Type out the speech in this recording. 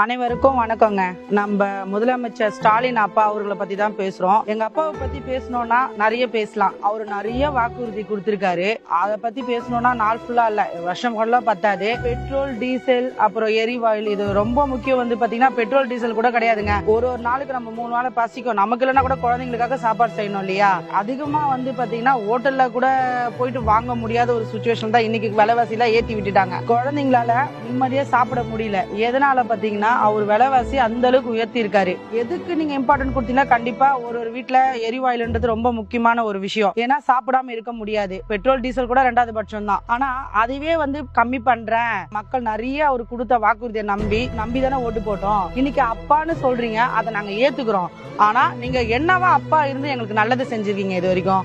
அனைவருக்கும் வணக்கங்க. நம்ம முதலமைச்சர் ஸ்டாலின் அப்பா அவர்களை பத்தி தான் பேசுறோம். எங்க அப்பாவை பத்தி பேசணும்னா நிறைய பேசலாம். அவர் நிறைய வாக்குறுதி கொடுத்திருக்காரு. அதை பத்தி பேசணும்னா நாள் ஃபுல்லா இல்ல. வருஷம் ஃபுல்லா பத்தாது. பெட்ரோல் டீசல் அப்புறம் எரிவாயு இது ரொம்ப முக்கியம் வந்து பாத்தீங்கன்னா பெட்ரோல் டீசல் கூட கிடையாதுங்க. ஒரு ஒரு நாளுக்கு நம்ம மூணு நாள் பசிக்கும். நமக்கு இல்லைன்னா கூட குழந்தைங்களுக்காக சாப்பாடு செய்யணும் இல்லையா? அதிகமா வந்து பாத்தீங்கன்னா ஹோட்டல்ல கூட போயிட்டு வாங்க முடியாத ஒரு சுச்சுவேஷன் தான் இன்னைக்கு விலைவாசி எல்லாம் ஏத்தி விட்டுட்டாங்க. குழந்தைங்களால நிம்மதியா சாப்பிட முடியல. எதனால பாத்தீங்கன்னா அவர் விலைவாசி அந்த அளவுக்கு உயர்த்தி இருக்காரு எதுக்கு நீங்க இம்பார்ட்டன்ட் கொடுத்தீங்கன்னா கண்டிப்பா ஒரு ஒரு வீட்டுல எரிவாயுன்றது ரொம்ப முக்கியமான ஒரு விஷயம். ஏன்னா சாப்பிடாம இருக்க முடியாது. பெட்ரோல் டீசல் கூட ரெண்டாவது பட்சம் தான். ஆனா அதுவே வந்து கம்மி பண்றேன். மக்கள் நிறைய அவர் கொடுத்த வாக்குறுதியை நம்பி நம்பி தானே ஓட்டு போட்டோம். இன்னைக்கு அப்பான்னு சொல்றீங்க அதை நாங்க ஏத்துக்கிறோம். ஆனா நீங்க என்னவா அப்பா இருந்து எங்களுக்கு நல்லது செஞ்சிருக்கீங்க இது வரைக்கும்?